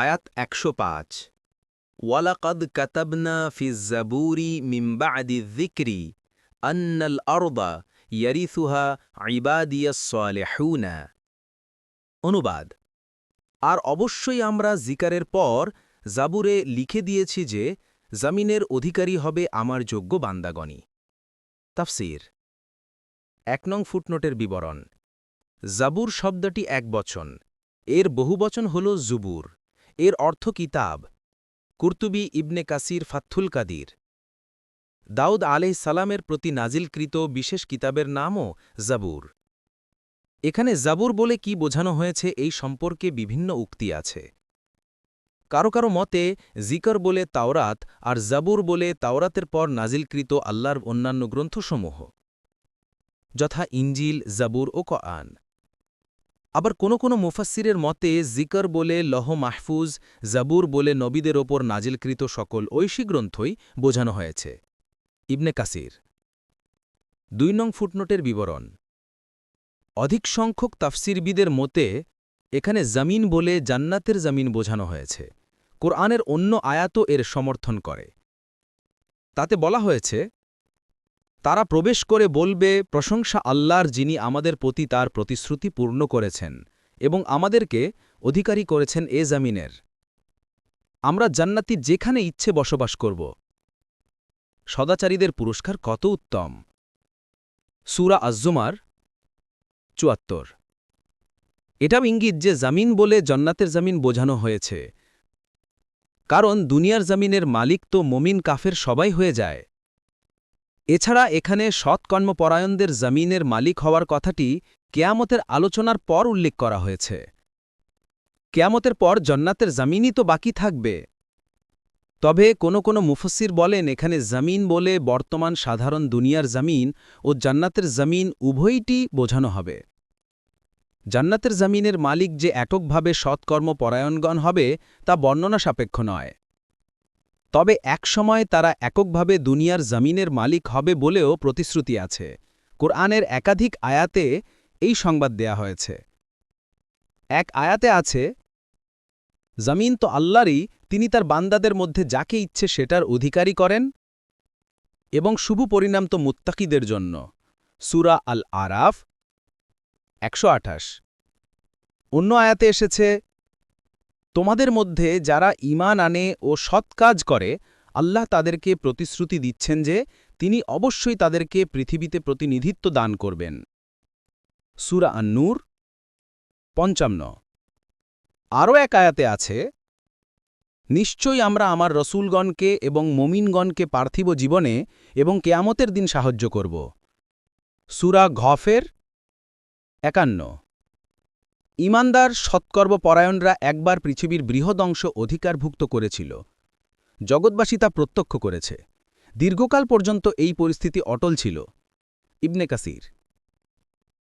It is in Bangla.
আয়াত একশো পাঁচ। ওয়ালাকাদ কাতাবনা ফি জাবুরি মিম্বাদি যিকরি আন্নাল আরদা ইয়ারিসুহা ইবাদিয়াস সালেহুনা অনুবাদ, আর অবশ্যই আমরা জিকারের পর জাবুরে লিখে দিয়েছি যে জামিনের অধিকারী হবে আমার যোগ্য বান্দাগণী তাফসির, এক নং ফুটনোটের বিবরণ, জাবুর শব্দটি এক বচন, এর বহুবচন হল জুবুর। এর অর্থ কিতাব। কুর্তুবি ইবনে কাসির ফাথুল কাদির। দাউদ আলেহ সালামের প্রতি নাজিলকৃত বিশেষ কিতাবের নামও জাবুর। এখানে জাবুর বলে কি বোঝানো হয়েছে এই সম্পর্কে বিভিন্ন উক্তি আছে। কারও কারও মতে, জিকর বলে তাওরাত আর জাবুর বলে তাওরাতের পর নাজিলকৃত আল্লাহর অন্যান্য গ্রন্থসমূহ। যথা ইঞ্জিল জাবুর ও কআন আবার কোনো কোনো মুফাসিরের মতে, জিকর বলে লহ মাহফুজ, জাবুর বলে নবীদের ওপর নাজিলকৃত সকল ঐশী গ্রন্থই বোঝানো হয়েছে। ইবনে কাসির। দুই নং ফুটনোটের বিবরণ। অধিক সংখ্যক তাফসিরবিদের মতে, এখানে জমিন বলে জান্নাতের জমিন বোঝানো হয়েছে। কোরআনের অন্য আয়াতও এর সমর্থন করে। তাতে বলা হয়েছে তারা প্রবেশ করে বলবে, প্রশংসা আল্লাহর যিনি আমাদের প্রতি তার প্রতিশ্রুতি পূর্ণ করেছেন এবং আমাদেরকে অধিকারী করেছেন এ জামিনের। আমরা জান্নাতি যেখানে ইচ্ছে বসবাস করব। সদাচারীদের পুরস্কার কত উত্তম! সুরা আজ্জুমার চুয়াত্তর। এটাও ইঙ্গিত যে জামিন বলে জন্নাতের জামিন বোঝানো হয়েছে। কারণ দুনিয়ার জামিনের মালিক তো মমিন, কাফের সবাই হয়ে যায়। এছাড়া এখানে সৎকর্মপরায়ণদের জমিনের মালিক হওয়ার কথাটি কেয়ামতের আলোচনার পর উল্লেখ করা হয়েছে। কেয়ামতের পর জন্নাতের জামিনই তো বাকি থাকবে। তবে কোনো কোনো মুফসির বলেন, এখানে জমিন বলে বর্তমান সাধারণ দুনিয়ার জমিন ও জান্নাতের জমিন উভয়টি বোঝানো হবে। জান্নাতের জমিনের মালিক যে এককভাবে সৎকর্ম পরায়ণগণ হবে তা বর্ণনা সাপেক্ষ নয়। তবে একসময় তারা এককভাবে দুনিয়ার জমিনের মালিক হবে বলেও প্রতিশ্রুতি আছে। কোরআনের একাধিক আয়াতে এই সংবাদ দেয়া হয়েছে। এক আয়াতে আছে, জমিন তো আল্লাহরই, তিনি তার বান্দাদের মধ্যে যাকে ইচ্ছে সেটার অধিকারী করেন এবং শুভ পরিণাম তো মুত্তাকিদের জন্য। সুরা আল আরাফ একশো আঠাশ। অন্য আয়াতে এসেছে তোমাদের মধ্যে যারা ইমান আনে ও সৎ কাজ করে, আল্লাহ তাদেরকে প্রতিশ্রুতি দিচ্ছেন যে তিনি অবশ্যই তাদেরকে পৃথিবীতে প্রতিনিধিত্ব দান করবেন। সুরা আন্নুর, পঞ্চান্ন। আরও এক আয়াতে আছে, নিশ্চয়ই আমরা আমার রসুলগণকে এবং মমিনগণকে পার্থিব জীবনে এবং কেয়ামতের দিন সাহায্য করব। সুরা ঘফের একান্ন। ইমানদার সৎকর্মপরায়ণরা একবার পৃথিবীর বৃহৎ অংশ অধিকারভুক্ত করেছিল। জগৎবাসী তা প্রত্যক্ষ করেছে। দীর্ঘকাল পর্যন্ত এই পরিস্থিতি অটল ছিল। ইবনে কাসির